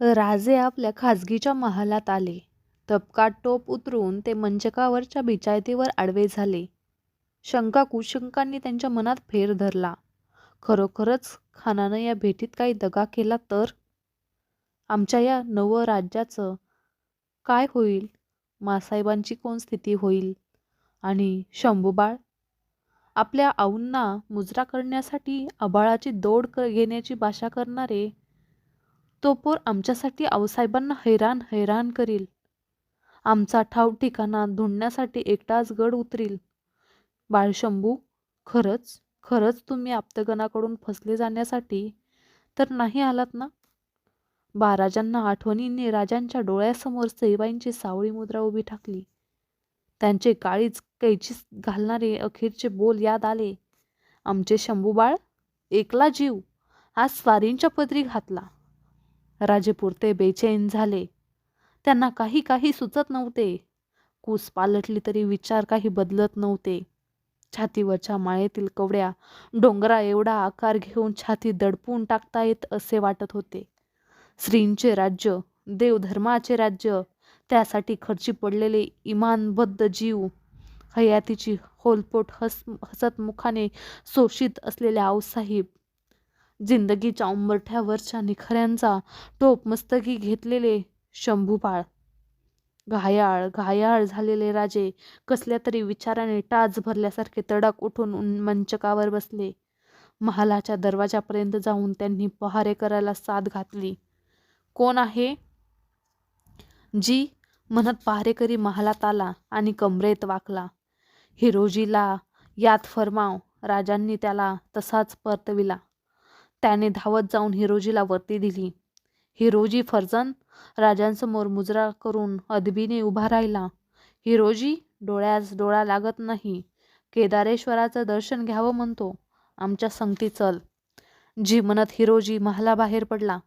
राजे आपल्या खाजगीच्या महालात आले. तपकात टोप उतरून ते मंचकावरच्या बिचायतीवर आडवे झाले. शंका कुशंकांनी त्यांच्या मनात फेर धरला. खरोखरच खानानं या भेटीत काही दगा केला तर? आमच्या या नवराज्याचं काय होईल? मासाहेबांची कोण स्थिती होईल? आणि शंभूबाळ? आपल्या आऊंना मुजरा करण्यासाठी आबाळाची दौड घेण्याची भाषा करणारे तो पोर आमच्यासाठी आऊसाहेबांना हैराण हैराण करील. आमचा ठाव ठिकाणा धुंडण्यासाठी एकटाच गड उतरील. बाळशंभू, खरंच खरंच तुम्ही आप्तगणाकडून फसले जाण्यासाठी तर नाही आलात ना? बाराजांना आठवणीने राजांच्या डोळ्यासमोर सईबाईंची सावळी मुद्रा उभी ठाकली. त्यांचे काळीज कैचीस घालणारे अखेरचे बोल याद आले. आमचे शंभूबाळ एकला जीव आज स्वारींच्या पदरी घातला. राजे पुरते बेचैन झाले. त्यांना काही काही सुचत नव्हते. कूस पालटली तरी विचार काही बदलत नव्हते. छातीवरच्या माळेतील कवड्या डोंगरा एवढा आकार घेऊन छाती दडपून टाकता येत असे वाटत होते. स्त्रींचे राज्य, देवधर्माचे राज्य, त्यासाठी खर्ची पडलेले इमानबद्ध जीव, हयातीची होलपोट हस हसत मुखाने असलेले आऊसाहेब, जिंदगीच्या उंबरठ्यावरच्या निखऱ्यांचा टोप मस्तकी घेतलेले शंभूपाळ घायाळ घायाळ झालेले राजे कसल्या तरी विचाराने टाच भरल्यासारखे तडक उठून मंचकावर बसले. महालाच्या दरवाजापर्यंत जाऊन त्यांनी पहारेकराला साथ घातली. कोण आहे? जी म्हणत पहारेकरी महालात आला आणि कमरेत वाकला. हिरोजीला यात फर्माव. राजांनी त्याला तसाच परतविला. त्याने धावत जाऊन हिरोजीला वरती दिली. हिरोजी फर्जन राजांसमोर मुजरा करून अदबीने उभा राहिला. हिरोजी डोळ्यास डोळा लागत नाही. केदारेश्वराचं दर्शन घ्यावं म्हणतो. आमच्या संगती चल. जी म्हणत हिरोजी महालाबाहेर पडला.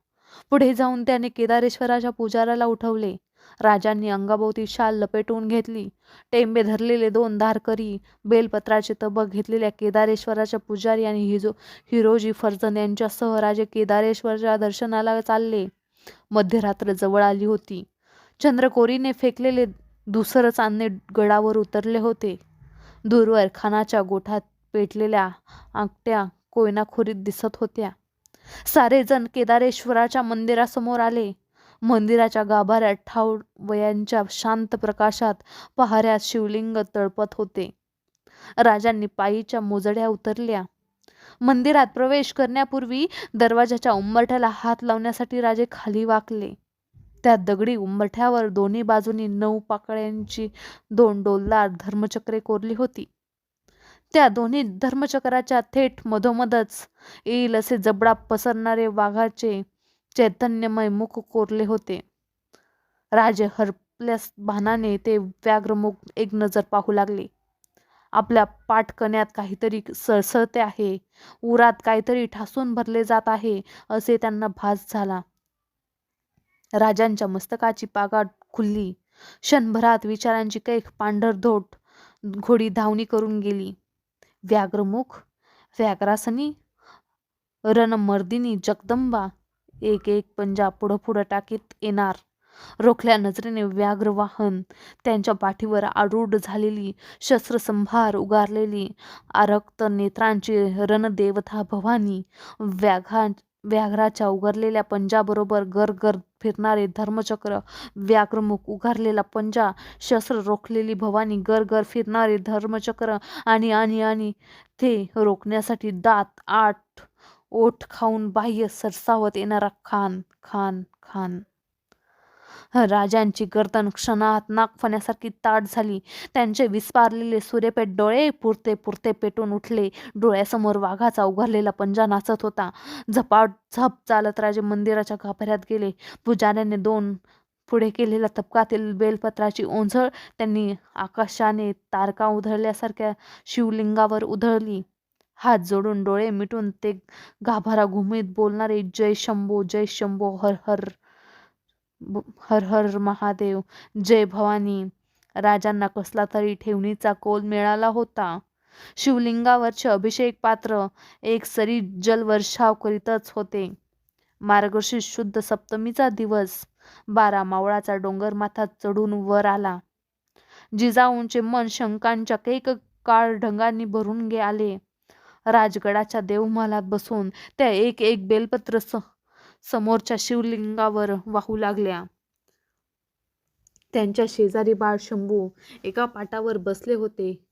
पुढे जाऊन त्याने केदारेश्वराच्या पुजाऱ्याला उठवले. राजांनी अंगाभोवती शाल लपेटून घेतली. टेंबे धरलेले दोन धारकरी, बेलपत्राचे तबक घेतलेल्या केदारेश्वराच्या पुजारी आणि हिजो हिरोजी फर्जन यांच्यासह राजे केदारेश्वरच्या दर्शनाला चालले. मध्यरात्र जवळ आली होती. चंद्रकोरीने फेकलेले दुसरं चांदणे गडावर उतरले होते. दूरवर खानाच्या गोठात पेटलेल्या आकट्या कोयनाखोरीत दिसत होत्या. सारेजण केदारेश्वराच्या मंदिरासमोर आले. मंदिराच्या गाभाऱ्यात ठाववयांच्या शांत प्रकाशात पहाऱ्यात शिवलिंग तळपत होते. राजांनी पायीच्या मोजड्या उतरल्या. मंदिरात प्रवेश करण्यापूर्वी दरवाजाच्या उंबरठ्याला हात लावण्यासाठी राजे खाली वाकले. त्या दगडी उंबरठ्यावर दोन्ही बाजूंनी नऊ पाकळ्यांची दोन डोलदार धर्मचक्रे कोरली होती. त्या दोन्ही धर्मचक्राच्या थेट मधोमधच येईल असे जबडा पसरणारे वाघाचे चैतन्यमय मुख कोरले होते. राजे हरपल्यास भानाने ते व्याघ्रमुख एक नजर पाहू लागले. आपल्या पाठकण्यात काहीतरी सळसळते आहे, उरात काहीतरी ठासून भरले जात आहे असे त्यांना भास झाला. राजांच्या मस्तकाची पागाट खुलली. क्षणभरात विचारांची कैक पांढरधोट घोडी धावणी करून गेली. व्याघ्रमुख, व्याघ्रासनी, रणमर्दिनी जगदंबा एक एक पंजा पुढं पुढं टाकीत येणार. रोखल्या नजरेने व्याघ्र वाहन त्यांच्या पाठीवर आरूढ झालेली, शस्त्रसंभार उगारलेली, आरक्त नेत्रांची रणदेवता भवानी, व्याघा व्याघ्राच्या उगारलेल्या पंजाबरोबर गरगर फिरणारे धर्मचक्र, व्याघ्रमुख, उगारलेला पंजा, शस्त्र रोखलेली भवानी, गरगर फिरणारे धर्मचक्र आणि आणि आणि ते रोखण्यासाठी दात आठ ओठ खाऊन बाह्य सरसावत येणारा खान खान खान. राजांची गर्दन क्षणात नागफण्यासारखी ताट झाली. त्यांचे विस्पारलेले सूर्यपेट डोळे पुरते पुरते पेटून उठले. डोळ्यासमोर वाघाचा उघडलेला पंजा नाचत होता. झपाट झप चालत राजे मंदिराच्या गाभाऱ्यात गेले. पुजाऱ्याने दोन पुढे केलेल्या तबकातील बेलपत्राची ओंझळ त्यांनी आकाशाने तारका उधळल्यासारख्या शिवलिंगावर उधळली. हात जोडून डोळे मिटून ते गाभारा घुमीत बोलणारे जय शंभो जय शंभो हर हर हर हर महादेव जय भवानी. राजांना कसला तरी ठेवणीचा कोल मिळाला होता. शिवलिंगावरचे अभिषेक पात्र एक सरी जलवर्षाव करीतच होते. मार्गशीर्ष शुद्ध सप्तमीचा दिवस बारा मावळाचा डोंगर माथा चढून वर आला जिजाऊंचे मन शंकांच्या कैक काळ ढंगांनी भरून गे आले राजगडाच्या देवमहालात बसून त्या एक एक बेलपत्र स समोरच्या शिवलिंगावर वाहू लागल्या. त्यांच्या शेजारी बाळ शंभू एका पाटावर बसले होते.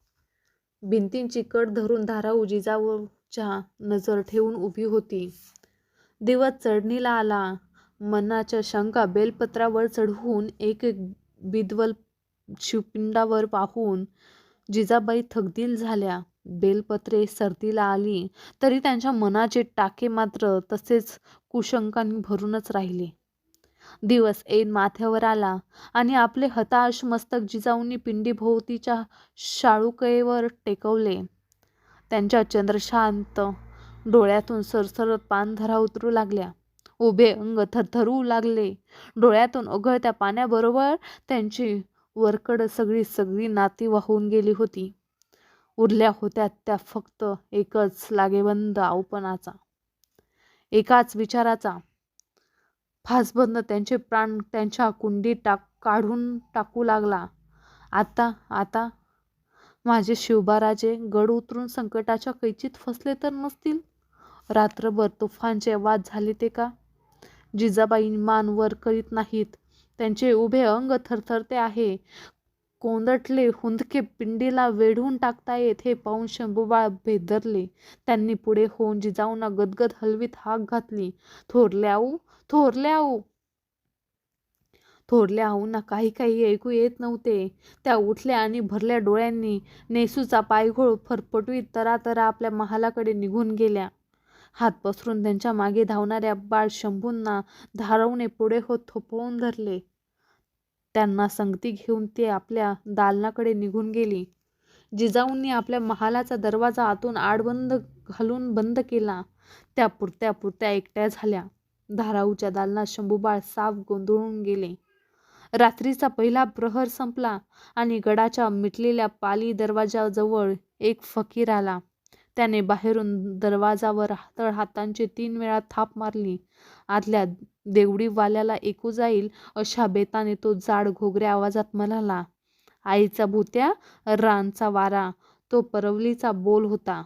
भिंतींची कड धरून धाराऊ जिजाऊच्या नजर ठेवून उभी होती. दिवस चढणीला आला. मनाच्या शंका बेलपत्रावर चढवून एक एक बिदवल शिवपिंडावर पाहून जिजाबाई थकदील झाल्या. बेलपत्रे सर्दीला आली तरी त्यांच्या मनाचे टाके मात्र तसेच कुशंकांनी भरूनच राहिले. दिवस ऐन माथ्यावर आला आणि आपले हताश मस्तक जिजाऊंनी पिंडीभोवतीच्या शाळुकयेवर टेकवले. त्यांच्या चंद्रशांत डोळ्यातून सरसरत पानधरा उतरू लागल्या. उभे अंग थरथरू लागले. डोळ्यातून ओघळत्या पाण्याबरोबर त्यांची वरकड सगळी सगळी नाती वाहून गेली होती. उरल्या होत्या त्या फक्त एकच लागेबंद आवपणाचा एकाच विचाराचा. फासबंद त्यांचे प्राण त्यांच्या कुंडीत टाक काढून टाकू लागला. आता आता? माझे शिवबाराजे गड उतरून संकटाच्या कैचीत फसले तर नसतील? रात्रभर तुफानचे वाद झाले ते का? जिजाबाई मान वर करीत नाहीत. त्यांचे उभे अंग थरथरते आहे. कोंदटले हुंदके पिंडीला वेढून टाकतायत हे पाहून शंभूबाळ भेदरले त्यांनी पुढे होऊन जिजाऊंना गदगद हलवीत हाक घातली. थोरल्याऊ थोरल्याऊ! थोरल्या आऊंना काही काही ऐकू येत नव्हते. त्या उठल्या आणि भरल्या डोळ्यांनी नेसूचा पायघोळ फरफटवीत तरा तरा आपल्या महालाकडे निघून गेल्या. हात पसरून त्यांच्या मागे धावणाऱ्या बाळ शंभूंना धारवणे पुढे होत थोपवून धरले. त्यांना संगती घेऊन ते आपल्या दालनाकडे निघून गेली. जिजाऊंनी आपल्या महालाचा दरवाजा आतून आडबंद घालून बंद केला. त्या पुरत्या पुरत्या एकट्या झाल्या. धाराऊच्या दालनात शंभूबाळ साफ गोंधळून गेले. रात्रीचा पहिला प्रहर संपला आणि गडाच्या मिटलेल्या पाली दरवाजाजवळ एक फकीर आला. त्याने बाहेरून दरवाजावर तळ हातांची तीन वेळा थाप मारली. आतल्या देवडीवाल्याला ऐकू जाईल अशा बेताने तो जाड घोगऱ्या आवाजात म्हणाला आईचा भूत्या रानचा वारा तो परवलीचा बोल होता.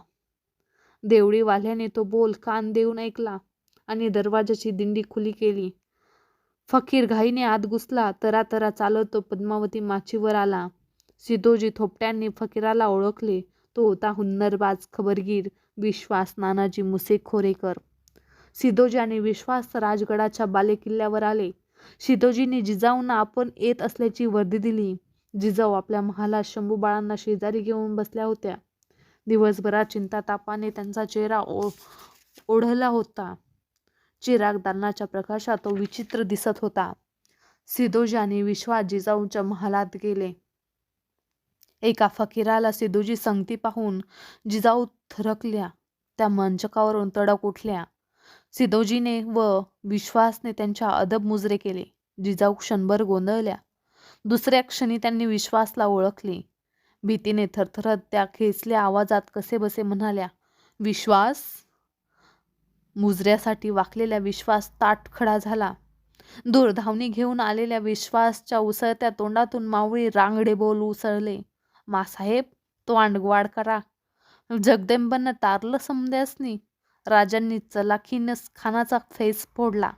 देवडीवाल्याने तो बोल कान देऊन ऐकला आणि दरवाजाची दिंडी खुली केली. फकीर घाईने आत घुसला तरातरा चालत तो पद्मावती माचीवर आला. सिद्धोजी थोपट्यांनी फकीराला ओळखले. तो होता हुन्नरबाज खबरगीर विश्वास नानाजी मुसेखोरेकर. खोरेकर आणि विश्वास राजगडाच्या बालेकिल्ल्यावर आले. सिद्धोजींनी जिजाऊंना आपण येत असल्याची वर्दी दिली. जिजाऊ आपल्या महाला शंभूबाळांना शेजारी घेऊन बसल्या होत्या. दिवसभरात चिंता तापाने त्यांचा चेहरा ओ ओढला होता. चिराग दालनाच्या प्रकाशात तो विचित्र दिसत होता. सिद्धोजी आणि विश्वास जिजाऊंच्या महालात गेले. एका फकीराला सिद्धूजी संगती पाहून जिजाऊ थरकल्या. त्या मंचकावरून तडक उठल्या. सिद्धोजीने व विश्वासने त्यांच्या अदब मुजरे केले. जिजाऊ क्षणभर गोंधळल्या. दुसऱ्या क्षणी त्यांनी विश्वासला ओळखले. भीतीने थरथरत त्या खेचल्या आवाजात कसे बसे म्हणाल्या विश्वास? मुजऱ्यासाठी वाकलेल्या विश्वास ताटखडा झाला. दूरधावणी घेऊन आलेल्या विश्वासच्या उसळत्या तोंडातून मावळी रांगडे बोल उसळले. मासाहेब तो अंडगवाड करा. जगदंबांना तारलं समद्यासनी राजांनी चलाखीनच खानाचा फेस फोडला.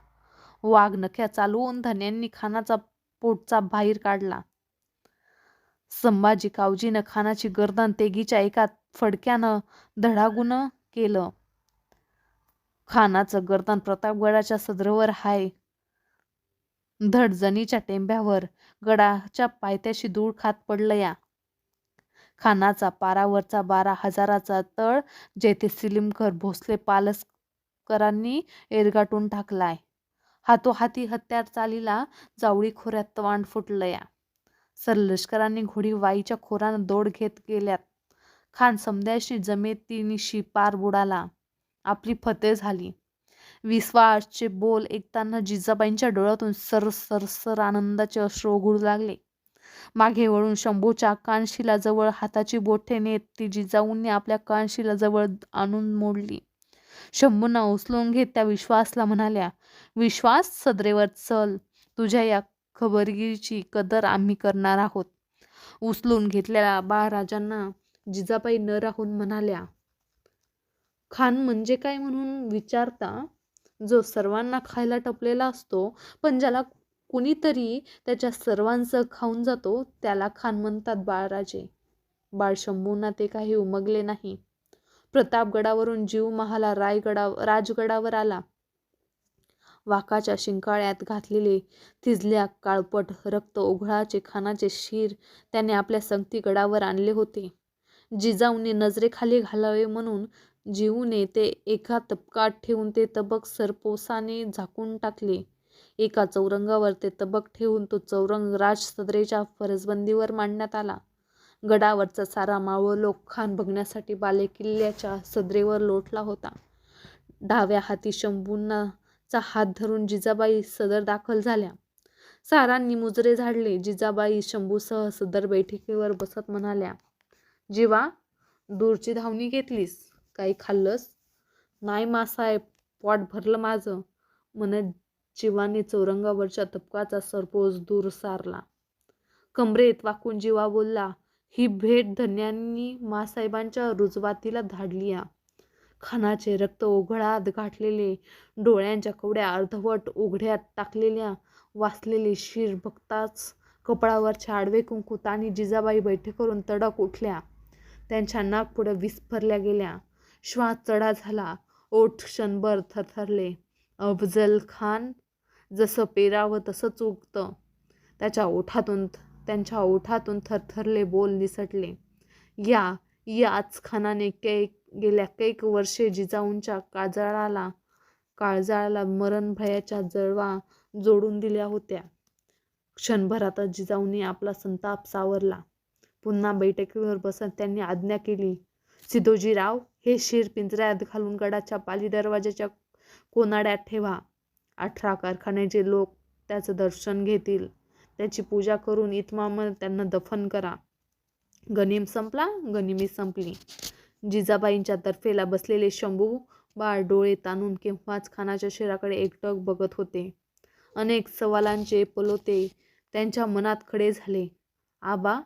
वाघ नख्या चालवून धन्यांनी खानाचा पोटचा बाहेर काढला. संभाजी कावजीनं खानाची गर्दन तेगीच्या एका फडक्यानं धडागुण केलं. खानाचं गर्दन प्रतापगडाच्या सदरवर हाय. धडजणीच्या टेंब्यावर गडाच्या पायथ्याशी धूळ खात पडलं या खानाचा पारावरचा बारा हजाराचा तळ जेथे सिलिमकर भोसले पालसकरांनी एरगाटून टाकलाय. हातोहाती हत्यार चालीला जावळी खोऱ्यात तवांड फुटलं या सर लष्करांनी घोडी वाईच्या खोरानं दोड घेत गेल्यात. खान समद्याशी जमेतीनिशी पार बुडाला. आपली फते झाली. विश्वासचे बोल ऐकताना जिजाबाईंच्या डोळ्यातून सर सरसर आनंदाचे अश्रू ओघळू लागले. मागे वळून शंभूच्या कानशिलाजवळ हाताची बोटे नेत ती जिजाऊंनी आपल्या कानशिलाजवळ आणून मोडली. शंभूंना उचलून घेत त्या विश्वासला म्हणाल्या विश्वास सदरेवर चल. तुझ्या या खबरगीची कदर आम्ही करणार आहोत. उचलून घेतलेल्या बाळराजांना जिजाबाई न राहून म्हणाल्या खान म्हणजे काय म्हणून विचारता? जो सर्वांना खायला टपलेला असतो पण ज्याला कुणीतरी त्याच्या सर्वांचं खाऊन जातो त्याला खान म्हणतात बाळराजे. बाळशंभूंना ते काही उमगले नाही. प्रतापगडावरून जीव महाला रायगडा राजगडावर आला. वाकाच्या शिंकाळ्यात घातलेले थिजल्या काळपट रक्त ओघळाचे खानाचे शिर त्याने आपल्या संगती गडावर आणले होते. जिजाऊने नजरेखाली घालावे म्हणून जीवने ते एका तबकात ठेवून ते तबक सरपोसाने झाकून टाकले. एका चौरंगावर ते तबक ठेवून तो चौरंग राज सदरेच्या फरसबंदीवर मांडण्यात आला. गडावरचा सारा मावळ लोक खान बघण्यासाठी बालेकिल्ल्याच्या सदरेवर लोटला होता. डाव्या हाती शंभूंनाचा हात धरून जिजाबाई सदर दाखल झाल्या. सारांनी मुजरे झाडले. जिजाबाई शंभूसह सदर बैठकीवर बसत म्हणाल्या जीवा दूरची धावणी घेतलीस? काही खाल्लंस? नाही मासाहेब पोट भरलं माझं. म्हणत जीवाने चौरंगावरच्या तपकाचा सरपोस दूर सारला. कमरेत वाकून जीवा बोलला ही भेट धन्यांनी मासाहेबांच्या रुजवातीला धाडली या. खानाचे रक्त ओघळात गाठलेले डोळ्यांच्या कवड्या अर्धवट उघड्यात टाकलेल्या वाचलेले शिर बघताच कपडावरच्या आडवे कुंकू तानी जिजाबाई करून तडक उठल्या. त्यांच्या नाक पुढे विस्फरल्या गेल्या. श्वास चढा झाला. ओठ क्षणभर थरथरले. अफजल खान जसं पेरावं तसंच उगतं त्याच्या ओठातून त्यांच्या ओठातून थरथरले बोल निसटले. या याच खानाने कैक गेल्या कैक वर्षे जिजाऊंच्या काजळाला काळजाळाला मरण भयाच्या जळवा जोडून दिल्या होत्या. क्षणभरातच जिजाऊंनी आपला संताप सावरला. पुन्हा बैठकीवर बसत त्यांनी आज्ञा केली. सिद्धोजीराव हे शिर पिंजऱ्यात घालून गडाच्या पाली दरवाजाच्या कोनाड्यात ठेवा. अठरा कारखान्याचे लोक त्याचं दर्शन घेतील त्याची पूजा करून इतमाम त्यांना दफन करा. गनिम संपला गनिमी संपली. जिजाबाईंच्या तर्फेला बसलेले शंभू बाळ डोळे ताणून केव्हाच खानाच्या शिराकडे एकटक बघत होते. अनेक सवालांचे पलोते त्यांच्या मनात खडे झाले. आबा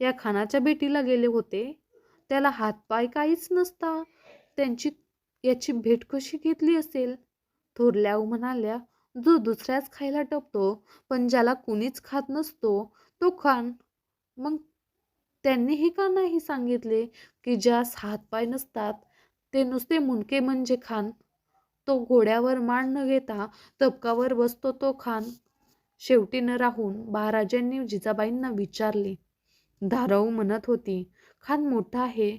या खानाच्या भेटीला गेले होते? त्याला हातपाय काहीच नसता. त्यांची याची भेट कशी घेतली असेल? थोरल्याऊ म्हणाल्या जो दुसऱ्याच खायला टपतो पण ज्याला कुणीच खात नसतो तो खान. मग त्यांनी हे का नाही सांगितले की ज्यास हातपाय नसतात ते नुसते मुंडके म्हणजे खान? तो घोड्यावर मान न घेता तबकावर बसतो तो खान? शेवटी न राहून महाराजांनी जिजाबाईंना विचारले. धाराऊ म्हणत होती खान मोठा आहे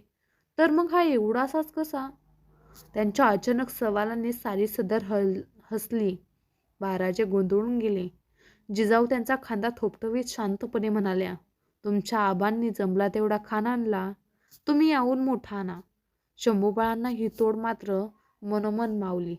तर मग हा एवढासाच कसा? त्यांच्या अचानक सवालाने सारी सदर हल हसली. महाराजे गोंधळून गेले. जिजाऊ त्यांचा खांदा थोपटवीत शांतपणे म्हणाल्या तुमच्या आबांनी जमला तेवढा खान आणला. तुम्ही याहून मोठा आणा शंभूबाळांना ही तोड मात्र मनोमन मावली.